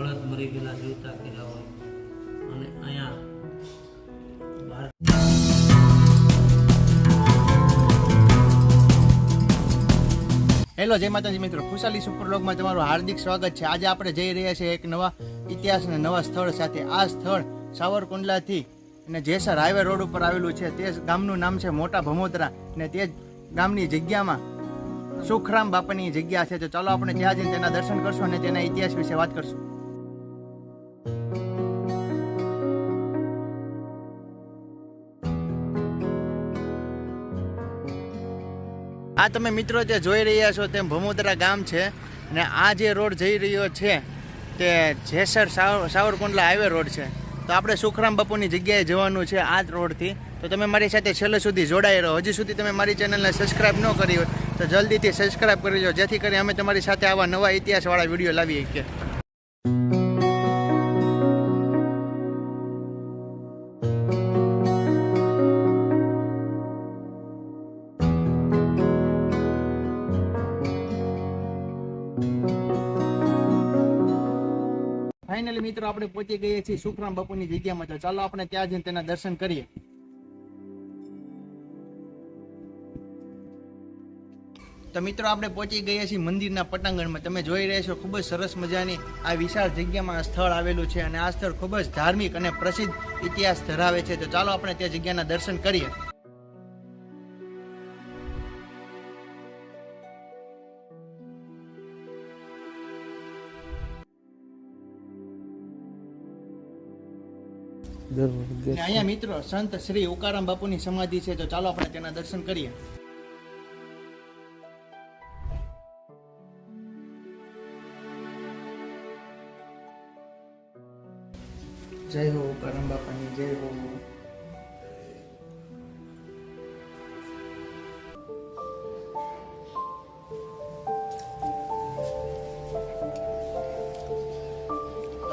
બળદ મરી ગયેલા જીવતા કર્યા હોય અને અહીંયા હેલો, જય માતાજી મિત્રો. ખુશાલી સુપરલોગમાં તમારું હાર્દિક સ્વાગત છે. આજે આપણે જઈ રહ્યા છીએ એક નવા ઇતિહાસ અને નવા સ્થળ સાથે. આ સ્થળ સાવરકુંડલાથી અને જેસર હાઈવે રોડ ઉપર આવેલું છે. તે ગામનું નામ છે મોટા ભમોદરા અને તે ગામની જગ્યામાં સુખરામ બાપાની જગ્યા છે. તો ચાલો આપણે ત્યાં જઈને તેના દર્શન કરશું અને તેના ઇતિહાસ વિશે વાત કરશું. આ તમે મિત્રો જે જોઈ રહ્યા છો તેમ ભમોદરા ગામ છે અને આ જે રોડ જઈ રહ્યો છે તે જેસર સાવ- સાવરકુંડલા હાઈવે રોડ છે. તો આપણે સુખરામ બાપુની જગ્યાએ જવાનું છે આ રોડથી. તો તમે મારી સાથે છેલ્લે સુધી જોડાઈ રહો. હજી સુધી તમે મારી ચેનલને સબસ્ક્રાઈબ ન કરી હોય તો જલ્દીથી સબસ્ક્રાઇબ કરી લો, જેથી કરી અમે તમારી સાથે આવા નવા ઇતિહાસવાળા વીડિયો લાવી શકીએ ફાઇનલી મિત્રો, આપણે પહોંચી ગઈએ છીએ સુખરામ બાપુની જગ્યામાં. તો ચાલો આપણે ત્યાં જઈને તેના દર્શન કરીએ. તો મિત્રો, આપણે પહોંચી ગયા છીએ મંદિરના પટાંગણમાં. તમે જોઈ રહ્યા છો, ખૂબ જ સરસ મજાની આ વિશાળ જગ્યામાં સ્થળ આવેલું છે અને આ સ્થળ ખૂબ જ ધાર્મિક અને પ્રસિદ્ધ ઇતિહાસ ધરાવે છે. તો ચાલો આપણે તે જગ્યાના દર્શન કરીએ. અહીંયા મિત્રો સંત શ્રી ઉકારામ બાપુની સમાધિ છે, તો ચાલો આપણે તેના દર્શન કરીએ. જય હો ઉકારામ બાપાની, જય હો.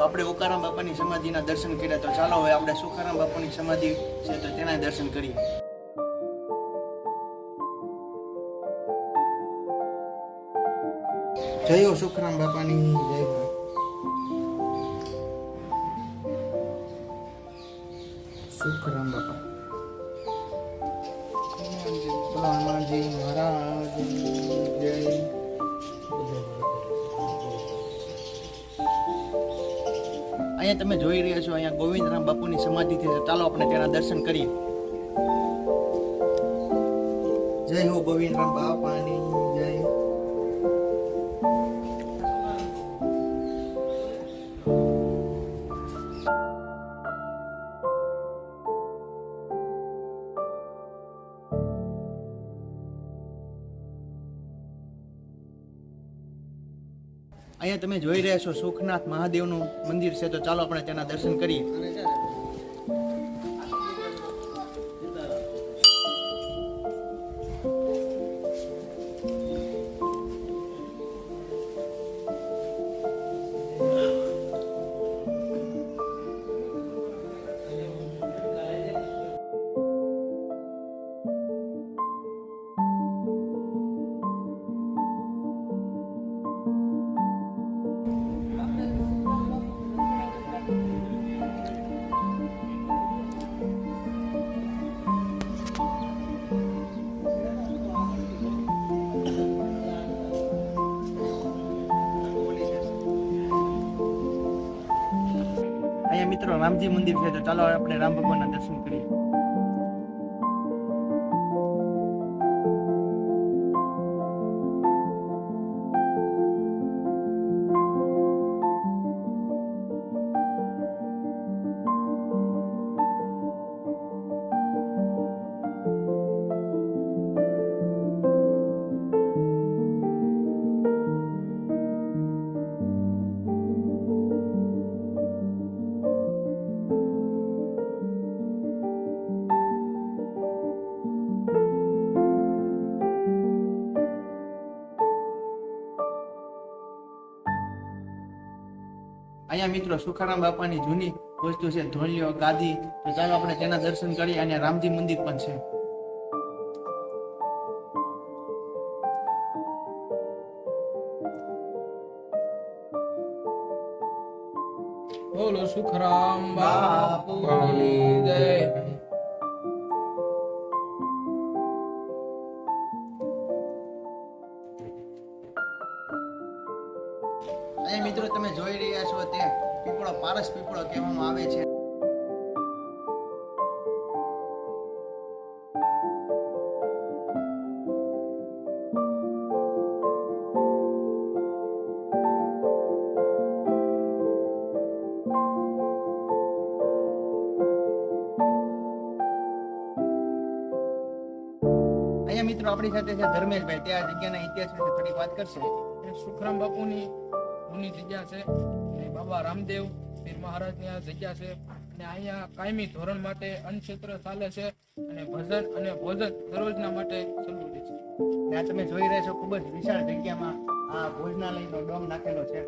આપણે ઓકારામ બાપાની સમાધિના દર્શન કર્યા તો ચાલો હવે આપણે સુખારામ બાપાની સમાધિ છે તો તેના દર્શન કરીએ. જય સુખરામ બાપાની, જય સુખરામ બાપા. હનુમાનજી અહીંયા તમે જોઈ રહ્યા છો અહીંયા ગોવિંદરામ બાપુની સમાધિ છે ચાલો આપણે તેના દર્શન કરીએ. જય હો ગોવિંદરામ બાપાની અહીંયા તમે જોઈ રહ્યા છો સુખનાથ મહાદેવનું મંદિર છે, તો ચાલો આપણે તેના દર્શન કરીએ. રામજી મંદિર છે. તો ચાલો આપણે રામ ભગવાનના દર્શન કરીએ. અહીંયા મિત્રો સુખારામ બાપાની જૂની વસ્તુ છે ધોલિયો ગાદી. તો ચાલો આપણે તેના દર્શન કરીએ અને રામજી મંદિર પણ છે. બોલો સુખરામ અહીંયા મિત્રો તમે જોઈ રહ્યા છો તે પીપળો, પારસ પીપળો કહેવામાં આવે છે. મિત્રો આપણી સાથે છે ધર્મેશભાઈ. તે આ જગ્યાના ઇતિહાસ વિશે થોડીક વાત કરશે. સુખરામ બાપુની જૂની જગ્યા છે. અને બાબા રામદેવ પીર મહારાજની આ જગ્યા છે. અને અહીંયા કાયમી ધોરણ માટે અન્નક્ષેત્ર ચાલે છે અને ભજન અને ભોજન દરરોજના માટે જરૂરી છે. આ તમે જોઈ રહ્યા છો ખૂબ જ વિશાળ જગ્યામાં આ ભોજનાલયનો ડોમ નાખેલો છે.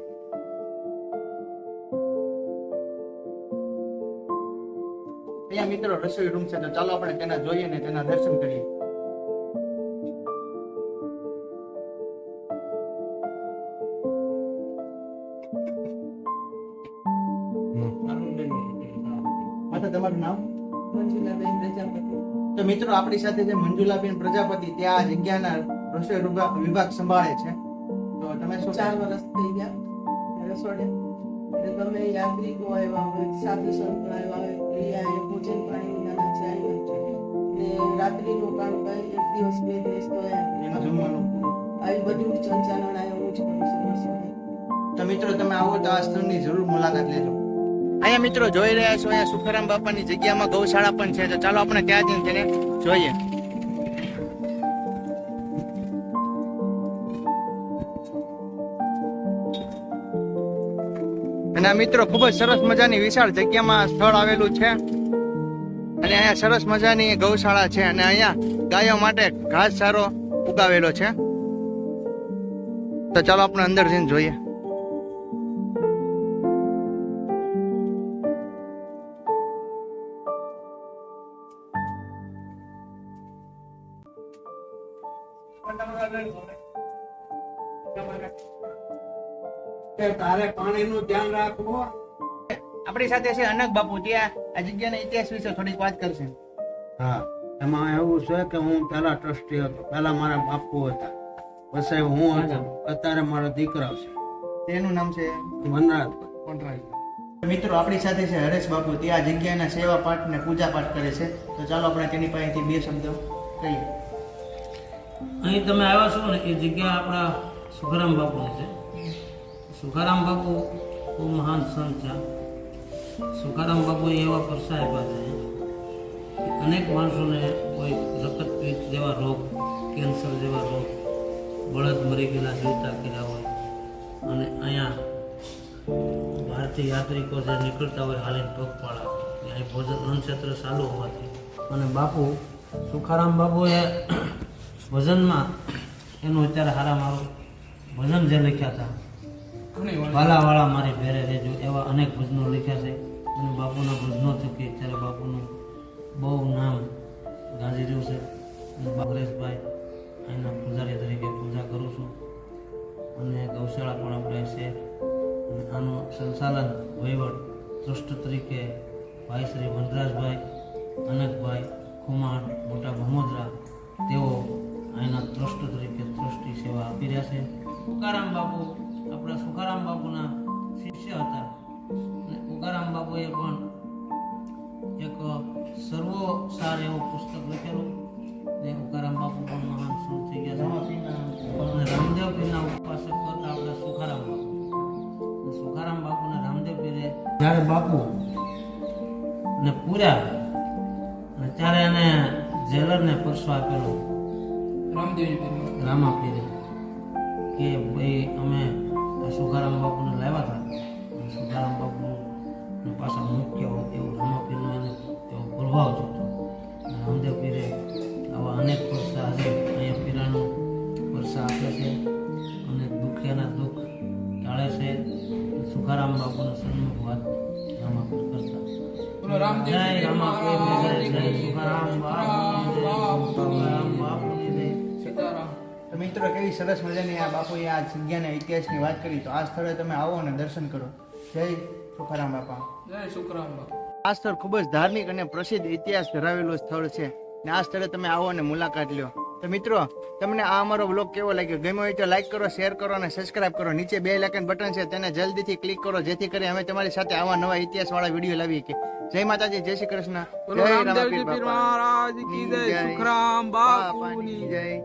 અહીંયા મિત્રો રસોઈ રૂમ છે, તો ચાલો આપણે તેના જોઈએ ને તેના દર્શન કરીએ. તમારું નામ? મંજુલાબેન પ્રજાપતિ. તો મિત્રો આપણી સાથે જે મંજુલાબેન પ્રજાપતિ તે આ જગ્યાના રસોઈ વિભાગ સંભાળે છે. તો તમે શું ચાર વર્ષ થઈ ગયા રસોડે. એટલે તમે યાત્રિકો આવ્યા હોય સાધુ સંતો આવ્યા હોય ક્રિયા એ ભોજન વ્યવસ્થા આવી છે ને રાત્રિનું કામ કઈ એક દિવસ બે દિવસ તો આવી બધું ચંચાલણ આવ્યું હું જ કરું છું તો મિત્રો તમે આવો તો આ સ્થળની જરૂર મુલાકાત લેજો. અહીંયા મિત્રો જોઈ રહ્યા છો, અહીંયા સુખરામ બાપાની જગ્યામાં ગૌશાળા પણ છે, તો ચાલો આપણે ત્યાં જઈને તેને જોઈએ. અને મિત્રો ખૂબ જ સરસ મજાની વિશાળ જગ્યામાં સ્થળ આવેલું છે. અને અહીંયા સરસ મજાની ગૌશાળા છે, અને અહીંયા ગાયો માટે ઘાસ સારો ઉગાવેલો છે. તો ચાલો આપણે અંદર જઈને જોઈએ. તારે પાણીનું ધ્યાન રાખવું આપણી સાથે છે અનક બાપુ ત્યાં આ જગ્યાના ઇતિહાસ વિશે થોડીક વાત કરશે. હા એમાં એવું છે કે હું પેલા ટ્રસ્ટી હતો પેલા મારા બાપુ હતા. પછી હું હતો. અત્યારે મારો દીકરો છે. તેનું નામ છે? વનરાજ. મિત્રો આપણી સાથે છે હરેશ બાપુ તે આ જગ્યાના સેવા પાઠ ને પૂજા પાઠ કરે છે. તો ચાલો આપણે તેની પાસેથી બે શબ્દો કહીએ. અહીં તમે આવ્યા છો ને એ જગ્યા આપણા સુખારામ બાપુ છે. સુખારામ બાપુ બહુ મહાન સંત છે. સુખારામ બાપુ એવા પરસા આપ્યા છે અનેક માણસોને કોઈ રક્તપીત જેવા રોગ, કેન્સર જેવા રોગ, બળદ મરી ગયેલા, જીવતા કર્યા હોય. અને અહીંયા ભારતીય યાત્રિકો જે નીકળતા હોય હાલીને પગપાળા. અહીં ભોજન અન્નક્ષેત્ર ચાલુ હોવાથી. અને બાપુ સુખારામ બાપુએ ભજનમાં એનું અત્યારે હારા મારું ભજન જે લખ્યા હતા વાલાવાળા મારી ભેરે રહેજો એવા અનેક ભજનો લખ્યા છે. અને બાપુના ભજનો થકી અત્યારે બાપુનું બહુ નામ ગાજી રહ્યું છે. બાબરેશભાઈ અહીંના પૂજારી તરીકે પૂજા કરું છું. અને ગૌશાળા પણ આપણે છે. અને આનું સંચાલન વહીવટ ટ્રસ્ટ તરીકે ભાઈ શ્રી વનરાજભાઈ અનકભાઈ કુમાર મોટા ભમોદરા તેઓ અહીંના ટ્રસ્ટ તરીકે ટ્રસ્ટી સેવા આપી રહ્યા છે. ઉકારામ બાપુ આપણા સુખારામ બાપુના શિષ્ય હતા. અને ઉકારામ બાપુએ પણ એક સર્વો સાર એવું પુસ્તક લખેલું. ને ઉકારામ બાપુ પણ મહાન સુર થઈ ગયા છે. રામદેવ પીરના ઉપાસક હતા આપણા સુખારામ બાપુ સુખારામ બાપુને રામદેવ પીરે જ્યારે બાપુ ને પૂર્યા અને ત્યારે એને જેલરને પરસો આપેલો. રામદેવજી. રામા પીરે. કે ભાઈ અમે સુગારામ બાપુને લાવ્યા હતા. સુગારામ સુખારામ બાપુ પાછા મુખ્ય એવું રામા એને એવો પ્રભાવ જોતો રામદેવ પીરે આવા અનેક પરસા આજે અહીંયા પીરાનું પરસા આપે છે. અને દુખિયાના દુઃખ ટાળે છે. સુખારામ બાપુના સન્મુખ વાત રામા પીર કરતા. જય રામા જય સુખારામ બાપુની મિત્રો કેવી સરસ મજાની આ બાપુએ આ જગ્યાના ઇતિહાસની વાત કરી તો આ સ્થળે તમે આવો અને દર્શન કરો. જય સુખરામ બાપા. જય સુખરામ બાપા. આ સ્થળ ખૂબ જ ધાર્મિક અને પ્રસિદ્ધ ઇતિહાસ ધરાવેલું સ્થળ છે. ને આ સ્થળે તમે આવો અને મુલાકાત લ્યો તો મિત્રો તમને આ અમારો બ્લોગ કેવો લાગ્યો? ગમ્યો હોય તો લાઈક કરો શેર કરો અને સબસ્ક્રાઇબ કરો. નીચે બે લાઇકન બટન છે તેને જલ્દીથી ક્લિક કરો જેથી કરી અમે તમારી સાથે આવા નવા ઇતિહાસ વાળા વીડિયો લાવીએ કે. જય માતાજી જય શ્રી કૃષ્ણ. જય રામદેવજી પીર મહારાજ કી જય. જય. સુખરામ બાપુની જય.